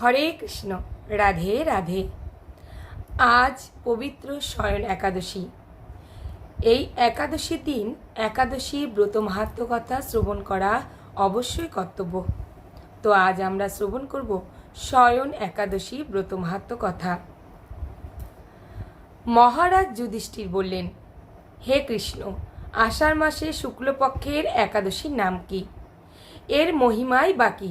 হরে কৃষ্ণ, রাধে রাধে। আজ পবিত্র শয়ন একাদশী। এই একাদশী দিন একাদশী ব্রত মাহাত্ম কথা শ্রবণ করা অবশ্যই কর্তব্য। তো আজ আমরা শ্রবণ করব শয়ন একাদশী ব্রত মাহাত্ম কথা মহারাজ যুধিষ্ঠির বললেন, হে কৃষ্ণ, আষাঢ় মাসে শুক্লপক্ষের একাদশীর নাম কি? এর মহিমাই বাকি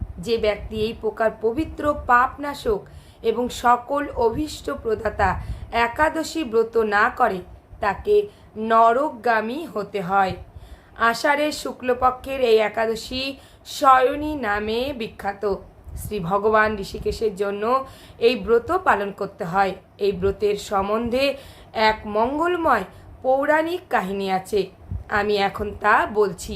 যে ব্যক্তি এই প্রকার পবিত্র পাপনাশক এবং সকল অভীষ্ট প্রদাতা একাদশী ব্রত না করে, তাকে নরকগামী হতে হয়। আষাঢ়ের শুক্লপক্ষের এই একাদশী শয়নী নামে বিখ্যাত। শ্রী ভগবান ঋষিকেশের জন্য এই ব্রত পালন করতে হয়। এই ব্রতের সম্বন্ধে এক মঙ্গলময় পৌরাণিক কাহিনী আছে। আমি এখন তা বলছি।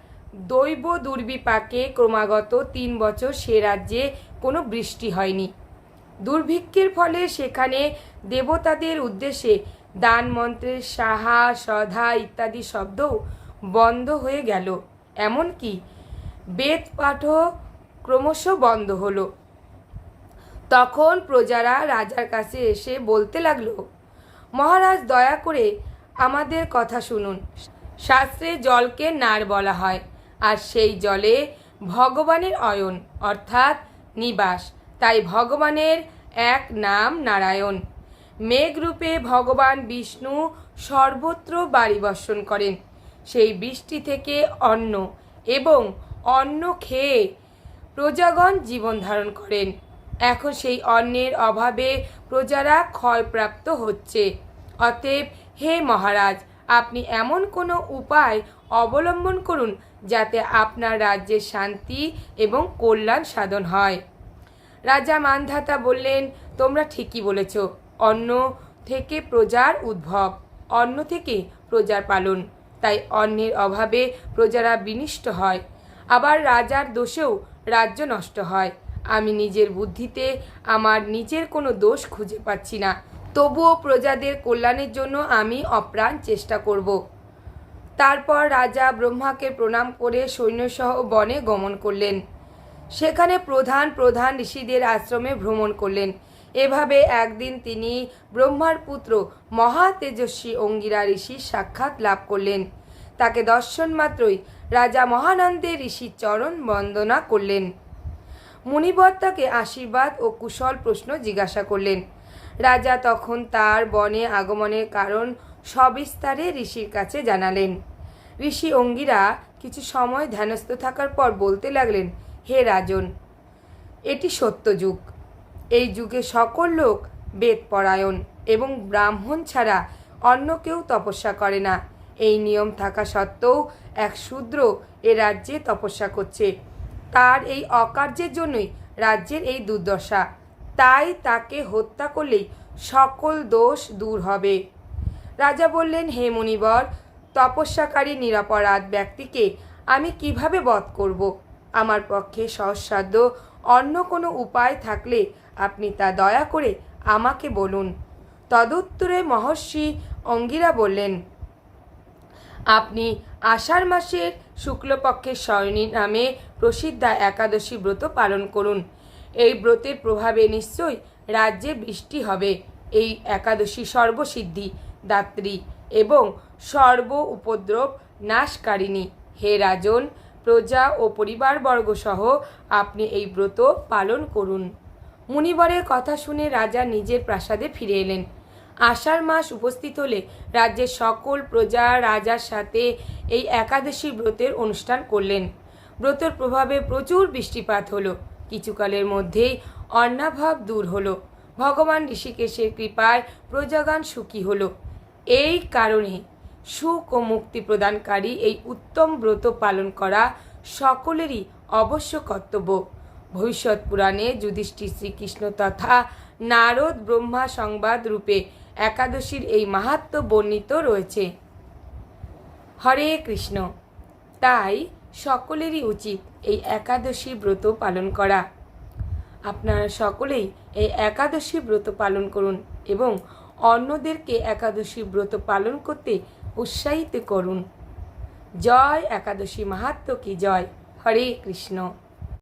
দৈব দুর্বিপাকে ক্রমাগত তিন বছর সে রাজ্যে কোনো বৃষ্টি হয়নি। দুর্ভিক্ষের ফলে সেখানে দেবতাদের উদ্দেশ্যে দান মন্ত্রের সাহা, সধা ইত্যাদি শব্দও বন্ধ হয়ে গেল। এমনকি বেদ পাঠও ক্রমশ বন্ধ হলো। তখন প্রজারা রাজার কাছে এসে বলতে লাগল, মহারাজ, দয়া করে আমাদের কথা শুনুন। শাস্ত্রে জলকে নার বলা হয়। আর সেই জলে ভগবানের অয়ন, অর্থাৎ নিবাস। তাই ভগবানের এক নাম নারায়ণ। মেঘরূপে ভগবান বিষ্ণু সর্বত্র বাড়ি বর্ষণ করেন। সেই বৃষ্টি থেকে অন্ন এবং অন্ন খেয়ে প্রজাগণ জীবন ধারণ করেন। এখন সেই অন্নের অভাবে প্রজারা ক্ষয়প্রাপ্ত হচ্ছে। অতএব হে মহারাজ, আপনি এমন কোনো উপায় অবলম্বন করুন যাতে আপনার রাজ্যের শান্তি এবং কল্যাণ সাধন হয়। রাজা মানধাতা বললেন, তোমরা ঠিকই বলেছ। অন্ন থেকে প্রজার উদ্ভব, অন্ন থেকে প্রজার পালন। তাই অন্নের অভাবে প্রজারা বিনিষ্ট হয়। আবার রাজার দোষেও রাজ্য নষ্ট হয়। আমি নিজের বুদ্ধিতে আমার নিজের কোনো দোষ খুঁজে পাচ্ছি না। তবুও প্রজাদের কল্যাণের জন্য আমি অপ্রাণ চেষ্টা করব। তারপর রাজা ব্রহ্মাকে প্রণাম করে সৈন্যসহ বনে গমন করলেন। সেখানে প্রধান প্রধান ঋষিদের আশ্রমে ভ্রমণ করলেন। এভাবে একদিন তিনি ব্রহ্মার পুত্র মহা তেজস্বী অঙ্গিরা ঋষির সাক্ষাৎ লাভ করলেন। তাকে দর্শন মাত্রই রাজা মহানন্দের ঋষির চরণ বন্দনা করলেন। মুনিবর তাকে আশীর্বাদ ও কুশল প্রশ্ন জিজ্ঞাসা করলেন। রাজা তখন তার বনে আগমনের কারণ সবিস্তারে ঋষির কাছে জানালেন। ঋষি অঙ্গিরা কিছু সময় ধ্যানস্থ থাকার পর বলতে লাগলেন, হে রাজন, এটি সত্য যুগ। এই যুগে সকল লোক বেদ পরায়ণ এবং ব্রাহ্মণ ছাড়া অন্য কেউ তপস্যা করে না। এই নিয়ম থাকা সত্ত্বেও এক শূদ্র এ রাজ্যে তপস্যা করছে। তার এই অকার্যের জন্যই রাজ্যের এই দুর্দশা। তাই তাকে হত্যা করলেই সকল দোষ দূর হবে। রাজা বললেন, হে মুনিবর তপস্যাকারী নিরাপরাধ ব্যক্তিকে আমি কীভাবে বধ করব? আমার পক্ষে সহসাধ্য অন্য কোনো উপায় থাকলে আপনি তা দয়া করে আমাকে বলুন। তদুত্তরে মহর্ষি অঙ্গিরা বললেন, আপনি আষাঢ় মাসের শুক্লপক্ষের শয়নী নামে প্রসিদ্ধা একাদশী ব্রত পালন করুন। এই ব্রতের প্রভাবে নিশ্চয়ই রাজ্যে বৃষ্টি হবে। এই একাদশী সর্বসিদ্ধি, দাত্রী এবং সর্ব উপদ্রব নাশকারিণী। হে রাজন, প্রজা ও পরিবারবর্গ সহ আপনি এই ব্রত পালন করুন। মুনিবরের কথা শুনে রাজা নিজের প্রাসাদে ফিরে এলেন। আষাঢ় মাস উপস্থিত হলে রাজ্যের সকল প্রজা রাজার সাথে এই একাদশী ব্রতের অনুষ্ঠান করলেন। ব্রতের প্রভাবে প্রচুর বৃষ্টিপাত হলো। কিছুকালের মধ্যেই অন্নাভাব দূর হলো। ভগবান ঋষিকেশের কৃপায় প্রজাগান সুখী হলো। এই কারণে সুখ ও মুক্তি প্রদানকারী এই উত্তম ব্রত পালন করা সকলেরই অবশ্য কর্তব্য। ভবিষ্যৎ পুরাণে যুধিষ্ঠির শ্রীকৃষ্ণ তথা নারদ ব্রহ্মা সংবাদ রূপে একাদশীর এই মাহাত্ম বর্ণিত রয়েছে। হরে কৃষ্ণ, তাই সকলেরই উচিত এই একাদশী ব্রত পালন করা। আপনারা সকলেই এই একাদশী ব্রত পালন করুন এবং অন্যদেরকে একাদশী ব্রত পালন করতে উৎসাহিত করুন। জয় একাদশী মাহাত্ম কি? জয়। হরে কৃষ্ণ।